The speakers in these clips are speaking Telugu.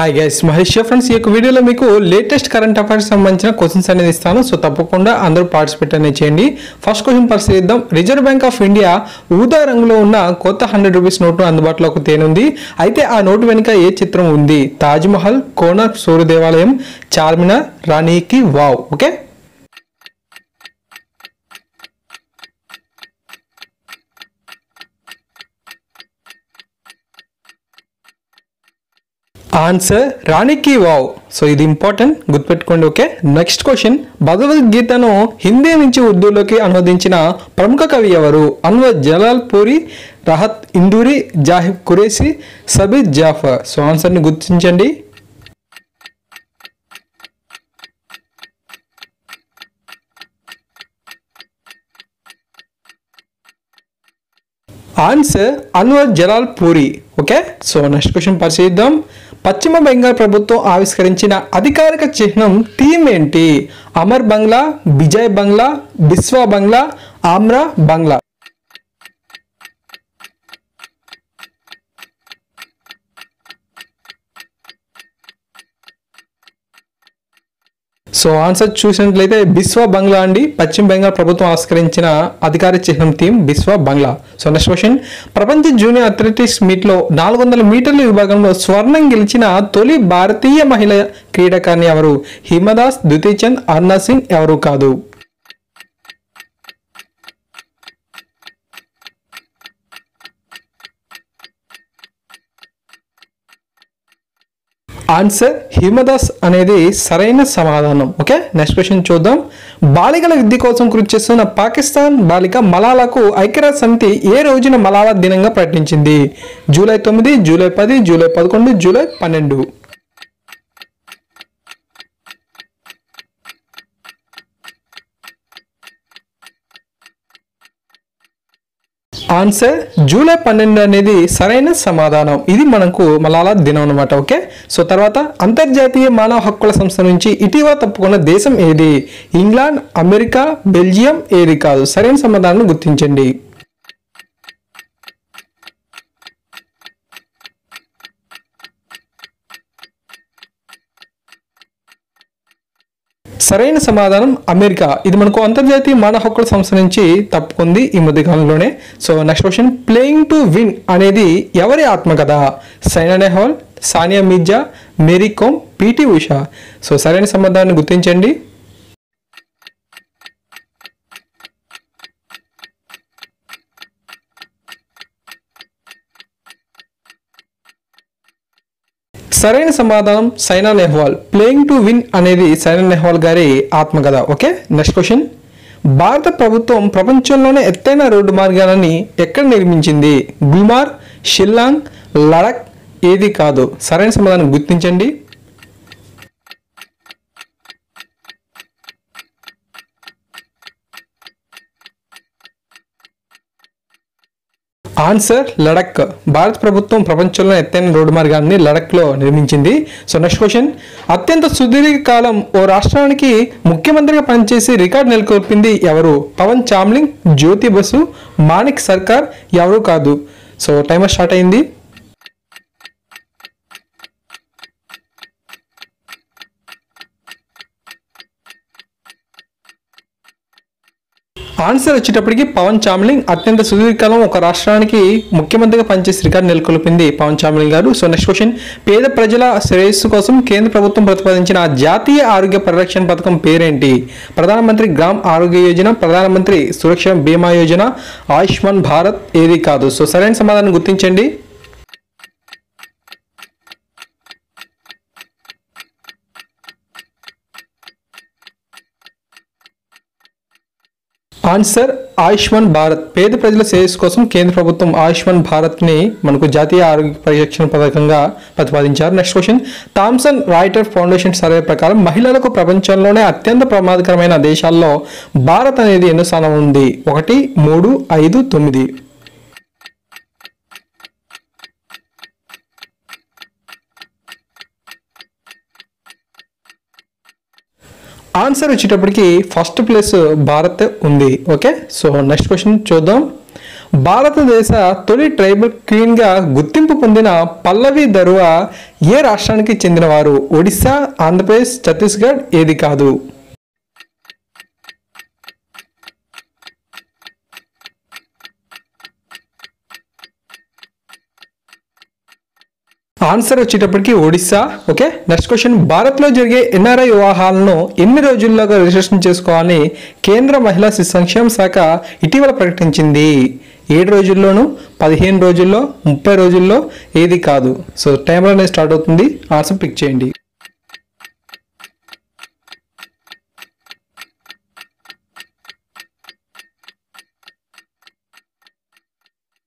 హాయ్ గైస్ మహేష్ ఫ్రెండ్స్ ఈ యొక్క వీడియోలో మీకు లేటెస్ట్ కరెంట్ అఫైర్స్ సంబంధించిన క్వశ్చన్స్ అనేది ఇస్తాను. సో తప్పకుండా అందరూ పార్టిసిపేట్ అనేది చేయండి. ఫస్ట్ క్వశ్చన్ పరిశీలిద్దాం రిజర్వ్ బ్యాంక్ ఆఫ్ ఇండియా ఊదా రంగులో ఉన్న కొత్త హండ్రెడ్ రూపీస్ నోట్ను అందుబాటులోకి తేనుంది. అయితే ఆ నోటు వెనుక ఏ చిత్రం ఉంది? తాజ్మహల్ కోనార్ కోనర్ సూర్య దేవాలయం చార్మినార్ రాణికి వావ్. ఓకే ఆన్సర్ రాణికి వావ్ సో ఇది ఇంపార్టెంట్ గుర్తుపెట్టుకోండి ఓకే నెక్స్ట్ క్వశ్చన్ భగవద్గీతను హిందీ నుంచి ఉర్దూలోకి అనువదించిన ప్రముఖ కవి ఎవరు? అన్వర్ జలాల్ పూరి రహత్ ఇందూరి జాహిబ్ కురేసి సబీద్ జాఫర్. సో ఆన్సర్ని గుర్తించండి. Answer Anwar Jalal Puri okay so next question పరిశీలిద్దాం. పశ్చిమ బెంగాల్ ప్రభుత్వం ఆవిష్కరించిన అధికారిక చిహ్నం థీమ్ ఏంటి? అమర్ బంగ్లా విజయ్ బంగ్లా బిస్వా బంగ్లా ఆమ్రా బంగ్లా. సో ఆన్సర్ చూసినట్లయితే బిస్వా బంగ్లా అండి. పశ్చిమ బెంగాల్ ప్రభుత్వం ఆవిష్కరించిన అధికార చిహ్నం theme Biswa Bangla. So next question. ప్రపంచ జూనియర్ అథ్లెటిక్స్ మీట్లో నాలుగు వందల మీటర్ల విభాగంలో స్వర్ణం గెలిచిన తొలి భారతీయ మహిళ క్రీడాకారిణి ఎవరు? హిమదాస్ ద్వితీచంద్ అర్నా సింగ్ ఎవరు కాదు? ఆన్సర్ హిమదాస్ అనేది సరైన సమాధానం. ఓకే? నెక్స్ట్ క్వశ్చన్ చూద్దాం. బాలికల విద్య కోసం కృషి చేస్తున్న పాకిస్తాన్ బాలిక మలాలకు ఐక్యరాజ్య సమితి ఏ రోజున మలాలా దినంగా ప్రకటించింది? జూలై తొమ్మిది జూలై పది జూలై పదకొండు జూలై పన్నెండు. ఆన్సర్ జూలై పన్నెండు అనేది సరైన సమాధానం. ఇది మనకు మలాలా దినం అనమాట ఓకే? సో తర్వాత అంతర్జాతీయ మానవ హక్కుల సంస్థ నుంచి ఇటీవల తప్పుకున్న దేశం ఏది? ఇంగ్లాండ్ అమెరికా బెల్జియం ఏది కాదు? సరైన సమాధానం గుర్తించండి. సరైన సమాధానం అమెరికా. ఇది మనకు అంతర్జాతీయ మానవ హక్కుల సంస్థ నుంచి తప్పుకుంది ఈ మధ్యకాలంలోనే so next question playing to win అనేది ఎవరి ఆత్మకథ? సైనా నెహ్వాల్ సానియా మీర్జా మేరీ కోమ్ పీటీ ఉషా. సో సరైన సమాధానాన్ని గుర్తించండి. సరైన సమాధానం Saina Nehwal. Playing to win అనేది సైనా నెహ్వాల్ గారి ఆత్మకథ ఓకే? నెక్స్ట్ క్వశ్చన్ భారత ప్రభుత్వం ప్రపంచంలోనే ఎత్తైన రోడ్డు మార్గాలని ఎక్కడ నిర్మించింది? గుల్మార్ షిల్లాంగ్ లడక్ ఏది కాదు? సరైన సమాధానం గుర్తించండి. ఆన్సర్ లడక్. భారత ప్రభుత్వం ప్రపంచంలో ఎత్తైన రోడ్డు మార్గాన్ని లడక్లో నిర్మించింది. సో నెక్స్ట్ క్వశ్చన్ అత్యంత సుదీర్ఘ కాలం ఓ రాష్ట్రానికి ముఖ్యమంత్రిగా పనిచేసి రికార్డు నెలకొల్పింది ఎవరు? పవన్ చామ్లింగ్ జ్యోతి బసు మాణిక్ సర్కార్ ఎవరు కాదు? సో టైమర్ స్టార్ట్ అయింది. ఆన్సర్ వచ్చేటప్పటికి పవన్ చామ్లింగ్ అత్యంత సుదీర్ఘకాలం ఒక రాష్ట్రానికి ముఖ్యమంత్రిగా పనిచేసి రికార్డు నెలకొల్పింది పవన్ చామ్లింగ్ గారు. సో నెక్స్ట్ క్వశ్చన్ పేద ప్రజల శ్రేయస్సు కోసం కేంద్ర ప్రభుత్వం ప్రతిపాదించిన జాతీయ ఆరోగ్య పరిరక్షణ పథకం పేరేంటి? ప్రధానమంత్రి గ్రామ్ ఆరోగ్య యోజన ప్రధానమంత్రి సురక్ష బీమా యోజన ఆయుష్మాన్ భారత్ ఏది కాదు. సో సరైన సమాధానం గుర్తించండి. ఆన్సర్ ఆయుష్మాన్ భారత్. పేద ప్రజల శ్రేయస్సు కోసం కేంద్ర ప్రభుత్వం ఆయుష్మాన్ భారత్ని మనకు జాతీయ ఆరోగ్య పరిరక్షణ పథకంగా ప్రతిపాదించారు. Next question Thomson Reuter foundation survey ప్రకారం మహిళలకు ప్రపంచంలోనే అత్యంత ప్రమాదకరమైన దేశాల్లో భారత్ అనేది ఎన్నో స్థానం ఉంది. ఒకటి మూడు ఐదు తొమ్మిది. ఆన్సర్ వచ్చేటప్పటికి ఫస్ట్ ప్లేస్ భారత్ ఉంది ఓకే సో నెక్స్ట్ క్వశ్చన్ చూద్దాం. భారతదేశ తొలి ట్రైబల్ క్వీన్గా గుర్తింపు పొందిన పల్లవి దరువా ఏ రాష్ట్రానికి చెందినవారు? ఒడిశా ఆంధ్రప్రదేశ్ ఛత్తీస్గఢ్ ఏది కాదు? ఆన్సర్ వచ్చేటప్పటికి ఒడిస్సా ఓకే? నెక్స్ట్ క్వశ్చన్ భారత్లో జరిగే ఎన్ఆర్ఐ వివాహాలను ఎన్ని రోజుల్లోగా రిజిస్ట్రేషన్ చేసుకోవాలని కేంద్ర మహిళా శిశు సంక్షేమ శాఖ ఇటీవల ప్రకటించింది. ఏడు రోజుల్లోనూ పదిహేను రోజుల్లో ముప్పై రోజుల్లో ఏది కాదు. సో టైమర్ అనేది స్టార్ట్ అవుతుంది. ఆన్సర్ పిక్ చేయండి.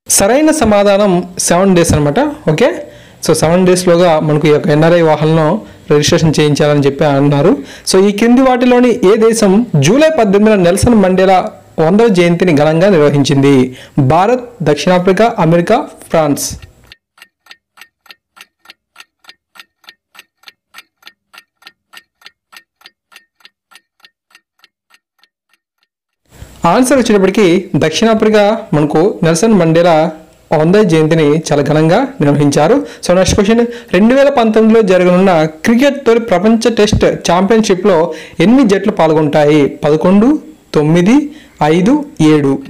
సరైన సమాధానం సెవెన్ డేస్ అనమాట ఓకే? సో సెవెన్ డేస్లోగా మనకు ఈ యొక్క ఎన్ఆర్ఐ వాహనం రిజిస్ట్రేషన్ చేయించాలని చెప్పి అన్నారు. సో ఈ కింది వాటిలోని ఏ దేశం జూలై పద్దెనిమిదిన నెల్సన్ మండేలా వందవ జయంతిని ఘనంగా నిర్వహించింది? భారత్ దక్షిణాఫ్రికా అమెరికా ఫ్రాన్స్. ఆన్సర్ వచ్చేటప్పటికి దక్షిణాఫ్రికా మనకు నెల్సన్ మండేలా వంద జయంతిని చాలా ఘనంగా నిర్వహించారు. సో నెక్స్ట్ క్వశ్చన్ రెండు వేల పంతొమ్మిదిలో జరగనున్న క్రికెట్ తొలి ప్రపంచ టెస్ట్ ఛాంపియన్షిప్లో ఎన్ని జట్లు పాల్గొంటాయి? పదకొండు తొమ్మిది ఐదు ఏడు.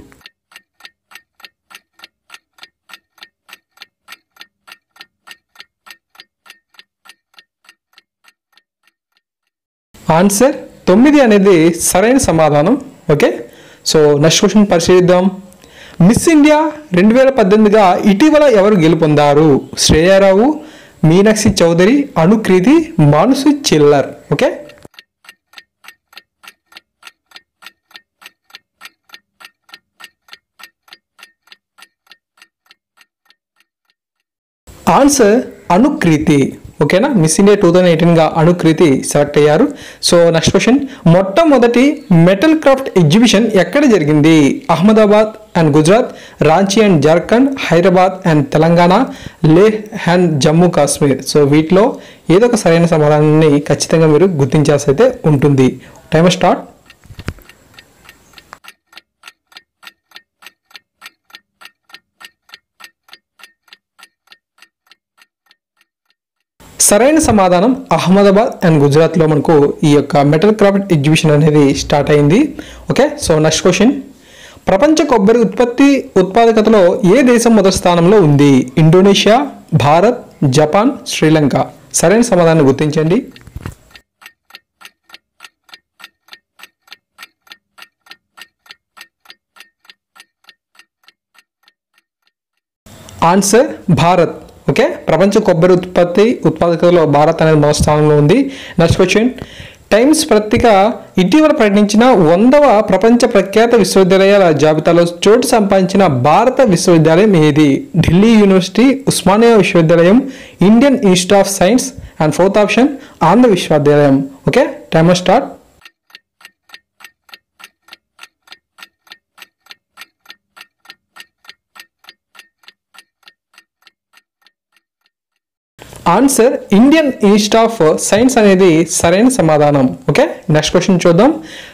ఆన్సర్ తొమ్మిది అనేది సరైన సమాధానం. ఓకే? సో నెక్స్ట్ క్వశ్చన్ పరిశీలిద్దాం. మిస్ ఇండియా రెండు వేల పద్దెనిమిదిగా ఇటీవల ఎవరు గెలుపొందారు? శ్రేయారావు మీనాక్షి చౌదరి అనుక్రీతి మానుసు చిల్లర్. ఓకే? ఆన్సర్ అనుక్రీతి. ఓకేనా? మిస్ ఇండియా టూ థౌజండ్ ఎయిటీన్గా అనుక్రీతి సెలెక్ట్ అయ్యారు. So next question. మొట్టమొదటి మెటల్ క్రాఫ్ట్ ఎగ్జిబిషన్ ఎక్కడ జరిగింది? Ahmedabad and Gujarat Ranchi and Jharkhand Hyderabad and Telangana Leh and Jammu Kashmir. So వీటిలో ఏదో ఒక సరైన సమాధానాన్ని ఖచ్చితంగా మీరు గుర్తించాల్సి అయితే ఉంటుంది. టైమ్ స్టార్ట్ సరైన సమాధానం అహ్మదాబాద్ అండ్ గుజరాత్లో మనకు ఈ యొక్క మెటల్ క్రాఫ్ట్ ఎగ్జిబిషన్ అనేది స్టార్ట్ అయింది. ఓకే సో నెక్స్ట్ క్వశ్చన్ ప్రపంచ కొబ్బరి ఉత్పత్తి ఉత్పాదకతలో ఏ దేశం మొదటి స్థానంలో ఉంది? Indonesia Bharat Japan Sri Lanka. సరైన సమాధానం గుర్తించండి. ఆన్సర్ భారత్. ఓకే? ప్రపంచ కొబ్బరి ఉత్పత్తి ఉత్పాదకతలో భారత్ అనేది మొదటి స్థానంలో ఉంది. Next question. టైమ్స్ పత్రిక ఇటీవల ప్రకటించిన వందవ ప్రపంచ ప్రఖ్యాత విశ్వవిద్యాలయాల జాబితాలో చోటు సంపాదించిన భారత విశ్వవిద్యాలయం ఏది? ఢిల్లీ యూనివర్సిటీ ఉస్మానియా విశ్వవిద్యాలయం Indian institute of science and fourth option Andhra విశ్వవిద్యాలయం. Okay? Timer start answer Indian institute of science అనేది సరైన సమాధానం. ఓకే? నెక్స్ట్ క్వశ్చన్ చూద్దాం.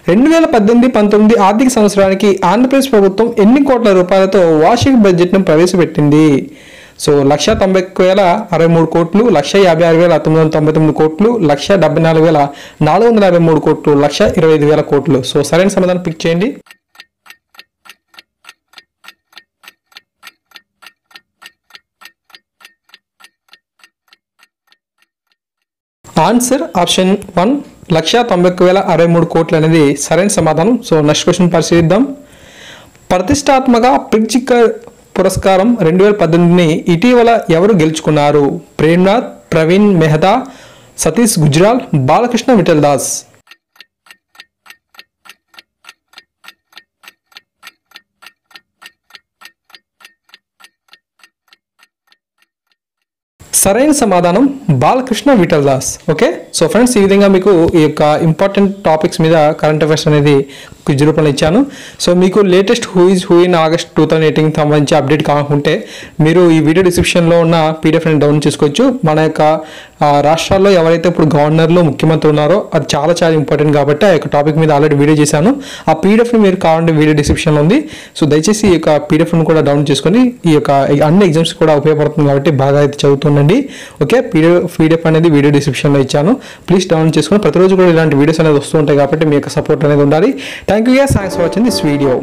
రెండు వేల పద్దెనిమిది పంతొమ్మిది ఆర్థిక సంవత్సరానికి ఆంధ్రప్రదేశ్ ప్రభుత్వం ఎన్ని కోట్ల రూపాయలతో వార్షిక బడ్జెట్ను ప్రవేశపెట్టింది? సో లక్ష తొంభై ఒక్క వేల అరవై మూడు కోట్లు లక్ష యాభై ఆరు వేల తొమ్మిది వందల తొంభై తొమ్మిది కోట్లు లక్ష డెబ్బై నాలుగు వేల నాలుగు వందల యాభై మూడు కోట్లు లక్ష ఇరవై ఐదు వేల కోట్లు. సో సరైన సమాధానం పిక్ చేయండి. ఆన్సర్ ఆప్షన్ వన్ లక్ష తొంభై ఒక్క వేల అరవై మూడు కోట్లు అనేది సరైన సమాధానం. సో నెక్స్ట్ క్వశ్చన్ పరిశీలిద్దాం. ప్రతిష్టాత్మక ప్రిజ్జికర్ పురస్కారం రెండు వేల పద్దెనిమిదిని ఇటీవల ఎవరు గెలుచుకున్నారు? ప్రేమ్నాథ్ ప్రవీణ్ మెహతా సతీష్ గుజ్రాల్ బాలకృష్ణ విఠల్ దాస్ సరైన సమాధానం Balakrishna Vitthal Das okay so friends ఈ విధంగా మీకు ఈ యొక్క ఇంపార్టెంట్ టాపిక్స్ మీద కరెంట్ అఫైర్స్ అనేది క్విజ్ రూపంలో ఇచ్చాను. సో మీకు latest who is who in August two thousand eighteen సంబంధించి అప్డేట్ కావాలనుకుంటే మీరు ఈ వీడియో డిస్క్రిప్షన్లో ఉన్న పీడిఎఫ్ డౌన్లోడ్ డౌన్ చేసుకోవచ్చు. మన యొక్క రాష్ట్రాల్లో ఎవరైతే ఇప్పుడు గవర్నర్లు ముఖ్యమంత్రి ఉన్నారో అది చాలా చాలా ఇంపార్టెంట్ కాబట్టి ఆ యొక్క టాపిక్ మీద ఆల్రెడీ వీడియో చేశాను. ఆ పీడిఎఫ్ని మీరు కావాలంటే వీడియో డిస్క్రిప్షన్లో ఉంది. సో దయచేసి ఈ యొక్క పీడిఎఫ్ను కూడా డౌన్లోడ్ చేసుకొని ఈ యొక్క అన్ని ఎగ్జామ్స్ కూడా ఉపయోగపడుతుంది కాబట్టి బాగా అయితే చదువుతుండండి. ఓకే పీడిఎఫ్ పీడిఎఫ్ అనేది వీడియో డిస్క్రిప్షన్లో ఇచ్చాను. ప్లీజ్ డౌన్ చేసుకొని ప్రతిరోజు కూడా ఇలాంటి వీడియోస్ అనేది వస్తూ ఉంటాయి కాబట్టి మీ యొక్క సపోర్ట్ అనేది ఉండాలి. Thank you thanks for watching this video